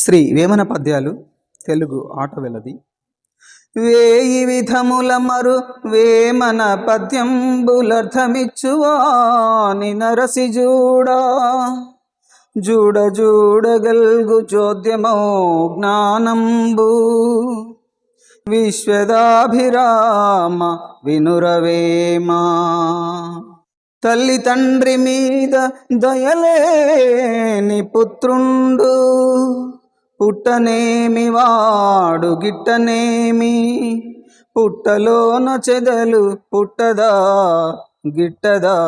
శ్రీ వేమన పద్యాలు తెలుగు ఆట వెలది. వేయి విధముల మరు వేమన పద్యంబులర్థమిచ్చువాని నరసి జూడా జూడ జూడగల్గు చోద్యమో జ్ఞానంబు. విశ్వదాభిరామ వినురవేమా తల్లి తండ్రి మీద దయలేని పుత్రుండు. పుట్టనేమి వాడు గిట్టనేమి? పుట్టలోన చెదలు పుట్టదా? గిట్టదా?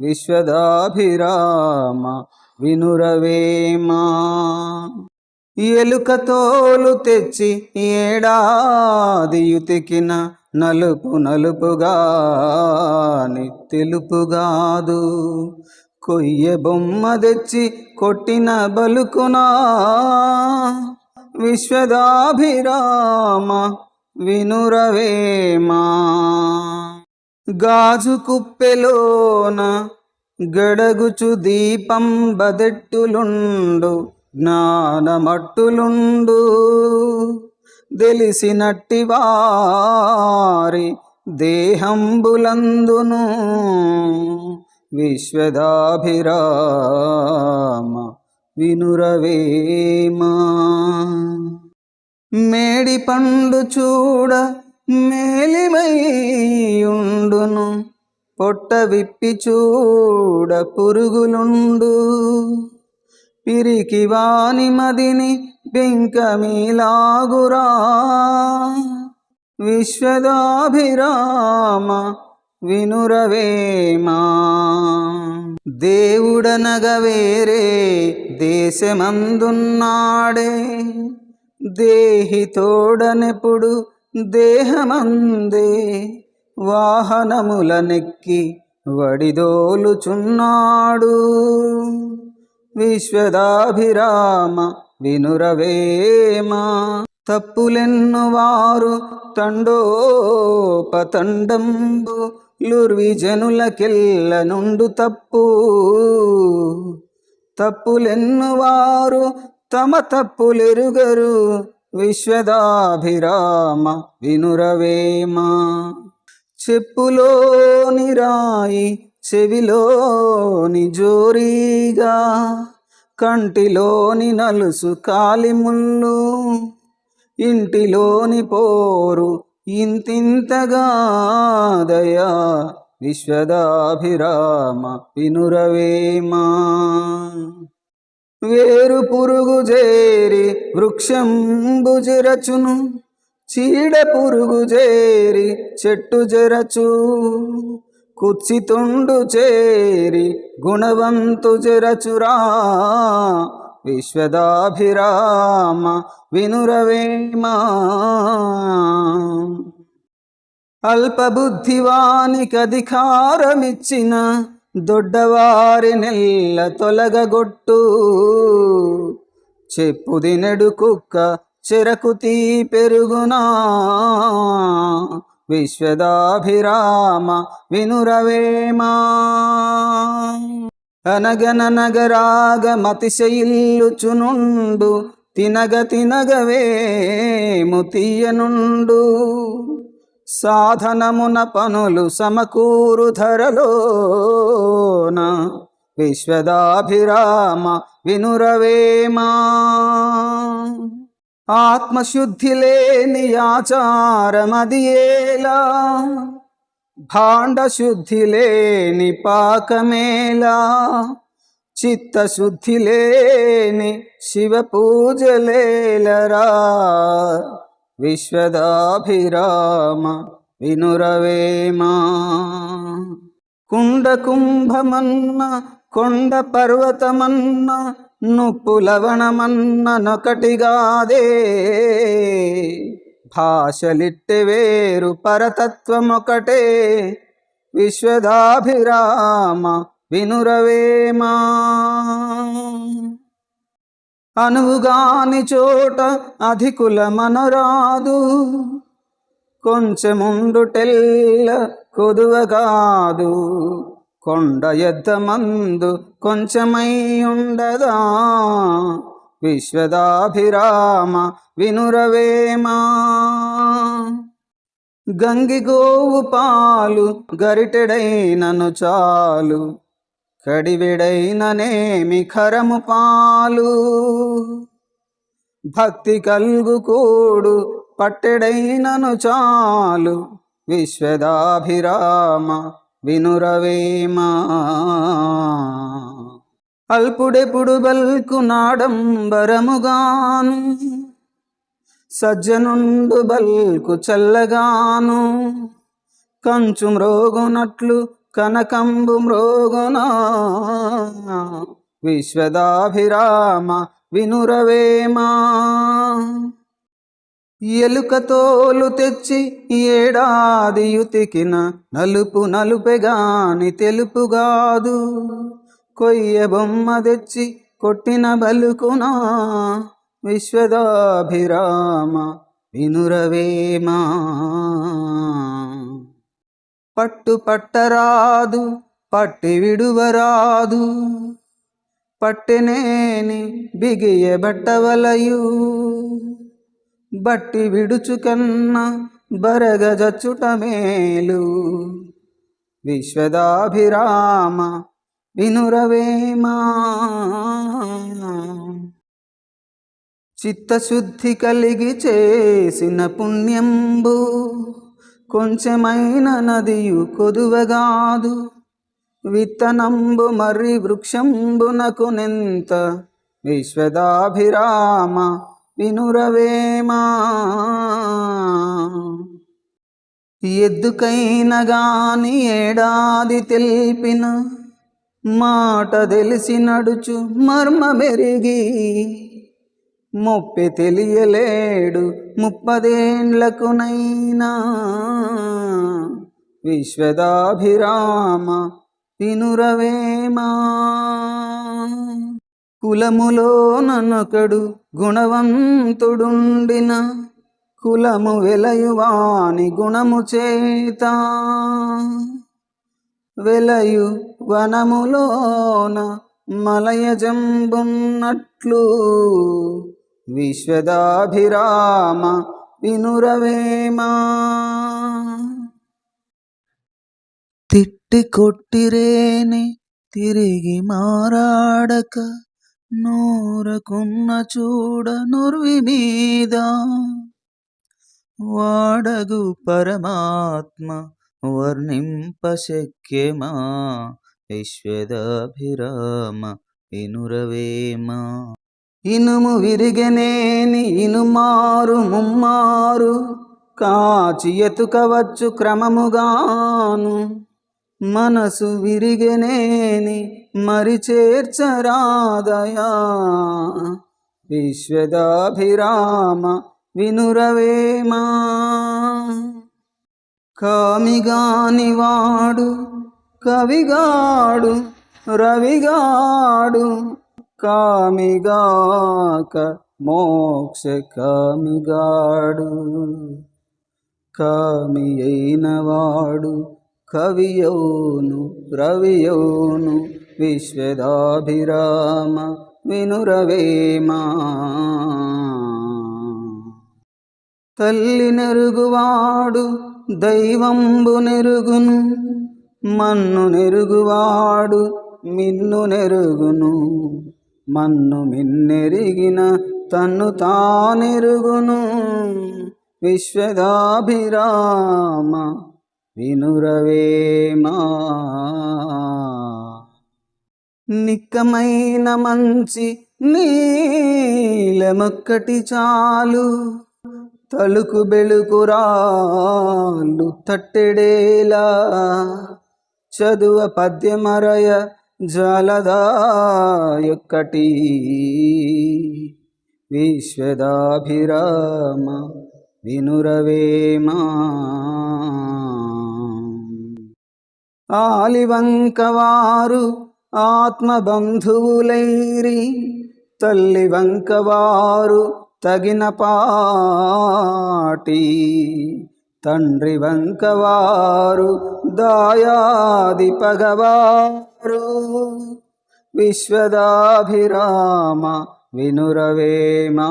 విశ్వదాభిరామ వినురవేమా. ఎలుక తోలు తెచ్చి ఏడాది యుతికిన నలుపు నలుపుగాని తెలుపుగాదు కొయ్య బొమ్మ తెచ్చి కొట్టిన బలుకునా? విశ్వదాభిరామ వినురవేమా? గాజు కుప్పెలోన గడగుచు దీపం బదెట్టులుండు జ్ఞానమట్టులుండు. తెలిసినట్టి వారి దేహంబులందును విశ్వదాభిరామ వినురవేమా మేడి పండు చూడ మేలిమయ్యుండును పొట్ట విప్పి చూడ పురుగులుండు. పిరికి వాని మదిని బెంకమీలాగురా విశ్వదాభిరామ వినురవేమా దేవుడనగ వేరే దేశమందున్నాడే. దేహి తోడనెప్పుడు దేహమందే. వాహనముల నెక్కి వడిదోలుచున్నాడు. విశ్వదాభిరామ వినురవేమా తప్పులెన్ను వారు తండోపతండంబు లుర్విజనులకెల్ల నుండు తప్పు. తప్పులెన్నువారు తమ తప్పులెరుగరు. విశ్వదాభిరామ వినురవేమా. చెప్పులోని రాయి చెవిలోని జోరీగా. కంటిలోని నలుసు కాలిముళ్ళు. ఇంటిలోని పోరు ఇంతింతగా దయా విశ్వదాభిరామ వినురవేమా వేరు పురుగు చేరి వృక్షంబు జరచును చీడ పురుగు చేరి చెట్టు జరచు. కుచ్చితుండు చేరి గుణవంతు జరచురా విశ్వదాభిరామ వినురవేమా అల్పబుద్ధివానికధికారమిచ్చిన దొడ్డవారి నెల్ల తొలగగొట్టు. చెప్పుదినడు కుక్క చెరకు తీ పెరుగునా. విశ్వదాభిరామ వినురవేమా అనగననగరాగ మతిశయిల్లుచునుండు తినగ తినగవేము తీయనుండు సాధనమున పనులు సమకూరు ధరలోన విశ్వదాభిరామ వినురవేమా. ఆత్మశుద్ధి లేని ఆచారమదియేలా భాండశుద్ధి లేని పాకమేలా చిత్తశుద్ధి లేని శివ పూజలేలరా. విశ్వదాభిరామ వినురవేమా. కుండ కుంభమన్న కొండ పర్వతమన్న నుప్పు లవణమన్న నొకటిగాదే భాషలిట్టె వేరు పరతత్వమొకటే. విశ్వదాభిరామ వినురవేమా. అనువుగాని చోట అధికుల మనరాదు. కొంచెముండుటెల్ల కొదువగాదు. కొండ ఎద్ద మందు కొంచెమై ఉండదా విశ్వదాభిరామ వినురవేమా. గంగి గోవు పాలు గరిటెడైనను చాలు కడివిడైననేమి ఖరము పాలు. భక్తి కల్గు కూడు పట్టెడైనను చాలు విశ్వదాభిరామ వినురవేమా. అల్పుడెపుడు బల్కు నాడంబరముగాను సజ్జనుండు బల్కు చల్లగాను కంచు మ్రోగునట్లు కనకంబు మ్రోగునా. విశ్వదాభిరామ వినురవేమా. ఎలుక తోలు తెచ్చి ఏడాది యుతికిన నలుపు నలుపెగాని తెలుపుగాదు. కొయ్య బొమ్మ తెచ్చి కొట్టిన బలుకునా విశ్వదాభిరామ వినురవేమా? పట్టు పట్టరాదు పట్టి విడువరాదు పట్టెనేని బిగియ బట్టవలయు. బట్టి విడుచుకన్న బరగజచ్చుట మేలు. విశ్వదాభిరామ వినురవేమా చిత్తశుద్ధి కలిగి చేసిన పుణ్యంబు కొంచెమైన నదియు కొదువగాదు. విత్తనంబు మర్రి వృక్షంబునకు నెంత విశ్వదాభిరామ వినురవేమా ఎద్దుకైన గాని ఏడాది తెలిపిన మాట తెలిసి నడుచు మర్మమెరిగి మొప్పి తెలియలేడు ముప్పదేండ్లకునైనా విశ్వదాభిరామ వినురవేమా కులములో ననొకడు గుణవంతుడుండిన. కులము వెలయువాని గుణము చేత. వెలయు వనములోన మలయజంబున్నట్లు విశ్వదాభిరామ వినురవేమా. తిట్టి కొట్టిరేని తిరిగి మారాడక నూరకున్న చూడ నుర్వి మీద. వాడగు పరమాత్మ వర్ణింపశక్యమా విశ్వదాభిరామ వినురవేమా ఇనుము విరిగనేని ఇనుమారు ముమ్మారు కాచి ఎతుకవచ్చు క్రమముగాను మనసు విరిగనేని మరి చేర్చరాదయా విశ్వదాభిరామ వినురవేమా కామిగాని వాడు కవిగాడు రవిగాడు. కామిగాక మోక్ష కామిగాడు. కామి అయినవాడు కవియోను రవియోను. విశ్వదాభిరామ వినురవేమా? తల్లి నెరుగువాడు దైవంబు నెరుగును మన్ను నెరుగువాడు మిన్ను నెరుగును. మన్ను మిన్నెరిగిన తన్ను తానెరుగును. విశ్వదాభిరామ వినురవేమా నిక్కమైన మంచి నీలమొక్కటి చాలు. తలుకు బెళుకురాళ్ళు తట్టెడేలా. చదువ పద్యమరయ జలదాయొక్కటి విశ్వదాభిరామ వినురవేమా? ఆలివంకవారు ఆత్మబంధువులైరి తల్లి వంకవారు తగిన పాటి తండ్రి వంకవారు దాయాది పగవారు. విశ్వదాభిరామ వినురవేమా.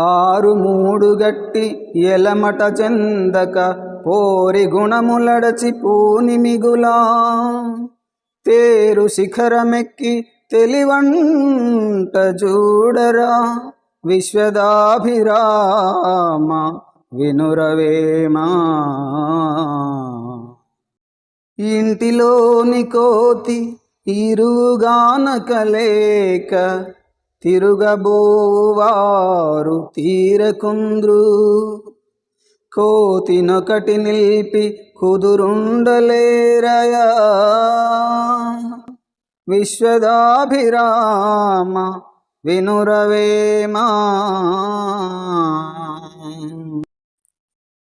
ఆరు మూడు గట్టి ఎలమట చెందక పోరి గుణములడచి పూని మిగులా తేరు శిఖరమెక్కి తెలివంట చూడరా విశ్వదాభిరామ వినురవేమా. ఇంటిలోని కోతి ఇరుగానకలేక తిరుగబోవారు తీరకుంద్రు. కోతినొకటి నిలిపి కుదురుండలేరయా. విశ్వదాభిరామ వినురవేమా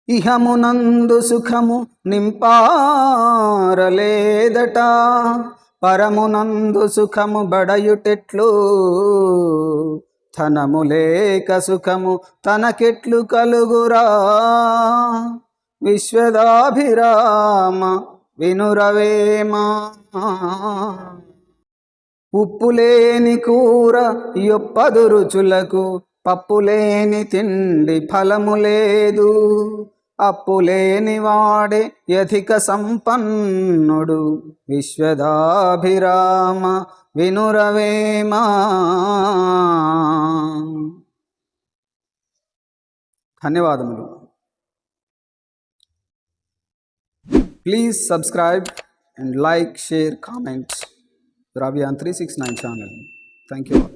ఇహమునందు సుఖము నింపారలేదట పరమునందు సుఖము బడయుటెట్లు ధనము లేక సుఖము తనకెట్లు కలుగురా. విశ్వదాభిరామ వినురవేమా ఉప్పులేని కూర యొప్పదు రుచులకు పప్పులేని తిండి ఫలము లేదు. అప్పులేని వాడే యధిక సంపన్నుడు విశ్వదాభిరామ వినురవేమా. ధన్యవాదములు. Please subscribe and like share comments. Ravi on 369 channel. Thank you.